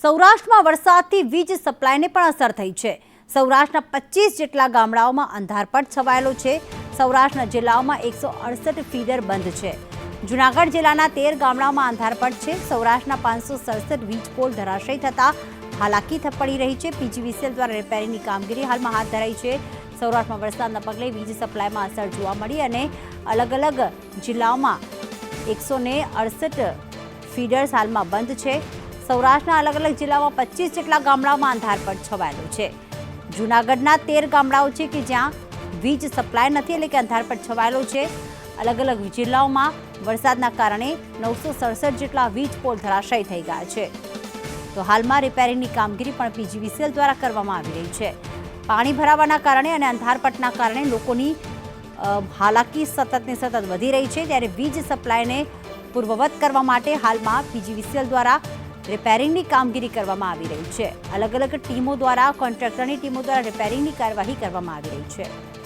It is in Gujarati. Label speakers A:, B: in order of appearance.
A: સૌરાષ્ટ્રમાં વરસાદથી વીજ સપ્લાયને પણ અસર થઈ છે. સૌરાષ્ટ્રના પચીસ જેટલા ગામડાઓમાં અંધારપટ છવાયેલો છે. સૌરાષ્ટ્રના જિલ્લાઓમાં એકસો અડસઠ ફીડર બંધ છે. જુનાગઢ જિલ્લાના તેર ગામડાઓમાં અંધારપટ છે. સૌરાષ્ટ્રના પાંચસો સડસઠ વીજ પોલ ધરાશય થતાં હાલાકી પડી રહી છે. પીજીવીસીએલ દ્વારા રિપેરિંગની કામગીરી હાલમાં હાથ ધરાઈ છે. સૌરાષ્ટ્રમાં વરસાદના પગલે વીજ સપ્લાયમાં અસર જોવા મળી અને અલગ અલગ જિલ્લાઓમાં એકસો અડસઠ ફીડર્સ હાલમાં બંધ છે. સૌરાષ્ટ્રના અલગ અલગ જિલ્લામાં પચીસ જેટલા ગામડાઓમાં અંધારપટ છવાયેલો છે. જૂનાગઢના તેર ગામડાઓ છે કે જ્યાં વીજ સપ્લાય નથી એટલે કે અંધારપટ છવાયેલો છે. અલગ અલગ જિલ્લાઓમાં વરસાદના કારણે નવસો સડસઠ જેટલા વીજ પોલ ધરાશયી થઈ ગયા છે. તો હાલમાં રિપેરિંગની કામગીરી પણ પીજીવીસીએલ દ્વારા કરવામાં આવી રહી છે. પાણી ભરાવાના કારણે અને અંધારપટના કારણે લોકોની હાલાકી સતતને સતત વધી રહી છે. ત્યારે વીજ સપ્લાયને પૂર્વવત કરવા માટે હાલમાં પીજીવીસીએલ દ્વારા રિપેરિંગની કામગીરી કરવામાં આવી રહી છે. અલગ અલગ ટીમો દ્વારા, કોન્ટ્રાક્ટરની ટીમો દ્વારા રિપેરિંગની કાર્યવાહી કરવામાં આવી રહી છે.